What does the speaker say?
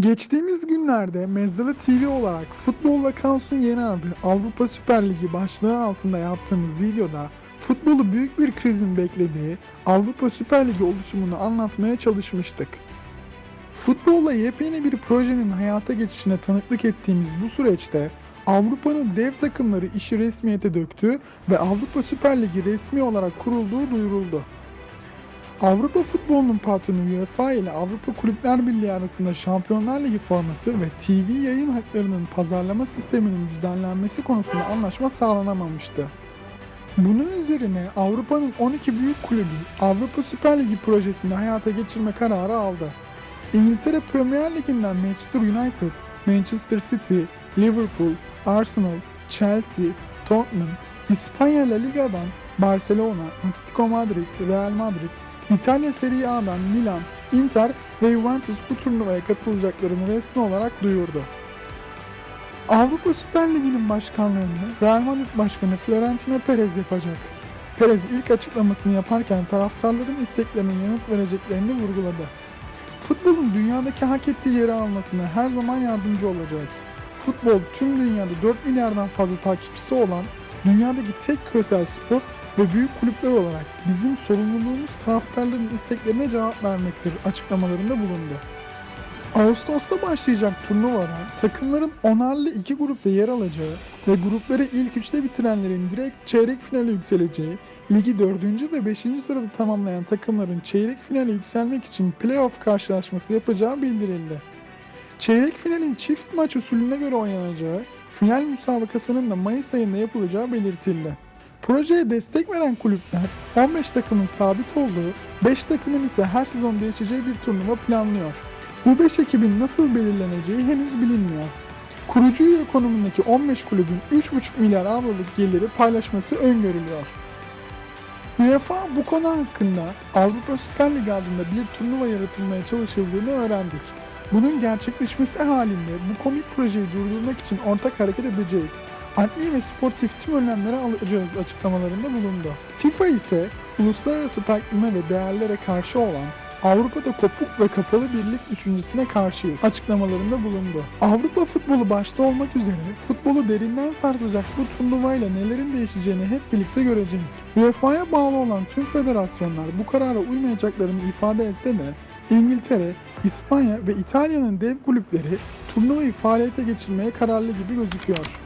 Geçtiğimiz günlerde Mezzalı TV olarak Futbolla Kaos'un yeni adı Avrupa Süper Ligi başlığı altında yaptığımız videoda futbolu büyük bir krizin beklediği Avrupa Süper Ligi oluşumunu anlatmaya çalışmıştık. Futbolla yepyeni bir projenin hayata geçişine tanıklık ettiğimiz bu süreçte Avrupa'nın dev takımları işi resmiyete döktü ve Avrupa Süper Ligi resmi olarak kurulduğu duyuruldu. Avrupa futbolunun patronu UEFA ile Avrupa Kulüpler Birliği arasında Şampiyonlar Ligi formatı ve TV yayın haklarının pazarlama sisteminin düzenlenmesi konusunda anlaşma sağlanamamıştı. Bunun üzerine Avrupa'nın 12 büyük kulübü Avrupa Süper Ligi projesini hayata geçirme kararı aldı. İngiltere Premier Ligi'nden Manchester United, Manchester City, Liverpool, Arsenal, Chelsea, Tottenham, İspanya La Liga'dan Barcelona, Atletico Madrid, Real Madrid, İtalya Serie A'dan Milan, Inter ve Juventus bu turnuvaya katılacaklarını resmi olarak duyurdu. Avrupa Süper Ligi'nin başkanlığını Real Madrid Başkanı Florentino Perez yapacak. Perez ilk açıklamasını yaparken taraftarların isteklerine yanıt vereceklerini vurguladı. Futbolun dünyadaki hak ettiği yeri almasına her zaman yardımcı olacağız. Futbol tüm dünyada 4 milyardan fazla takipçisi olan dünyadaki tek küresel spor ve büyük kulüpler olarak bizim sorumluluğumuz taraftarların isteklerine cevap vermektir açıklamalarında bulundu. Ağustos'ta başlayacak turnuvada takımların onarlı iki grupta yer alacağı ve grupları ilk üçte bitirenlerin direkt çeyrek finale yükseleceği, ligi 4. ve 5. sırada tamamlayan takımların çeyrek finale yükselmek için playoff karşılaşması yapacağı bildirildi. Çeyrek finalin çift maç usulüne göre oynanacağı, final müsabakasının da Mayıs ayında yapılacağı belirtildi. Projeye destek veren kulüpler 15 takımın sabit olduğu, 5 takımın ise her sezon değişeceği bir turnuva planlıyor. Bu 5 ekibin nasıl belirleneceği henüz bilinmiyor. Kurucu üye konumundaki 15 kulübün 3,5 milyar avroluk geliri paylaşması öngörülüyor. UEFA bu konu hakkında Avrupa Süper Lig adında bir turnuva yaratılmaya çalışıldığını öğrendik. Bunun gerçekleşmesi halinde bu komik projeyi durdurmak için ortak hareket edeceğiz. Adli ve sportif tüm önlemleri alacağız açıklamalarında bulundu. FIFA ise uluslararası takvime ve değerlere karşı olan Avrupa'da kopuk ve kapalı birlik düşüncesine karşıyız açıklamalarında bulundu. Avrupa futbolu başta olmak üzere futbolu derinden sarsacak bu turnuvayla nelerin değişeceğini hep birlikte göreceğiz. UEFA'ya bağlı olan tüm federasyonlar bu karara uymayacaklarını ifade etse de İngiltere, İspanya ve İtalya'nın dev kulüpleri turnuvayı faaliyete geçirmeye kararlı gibi gözüküyor.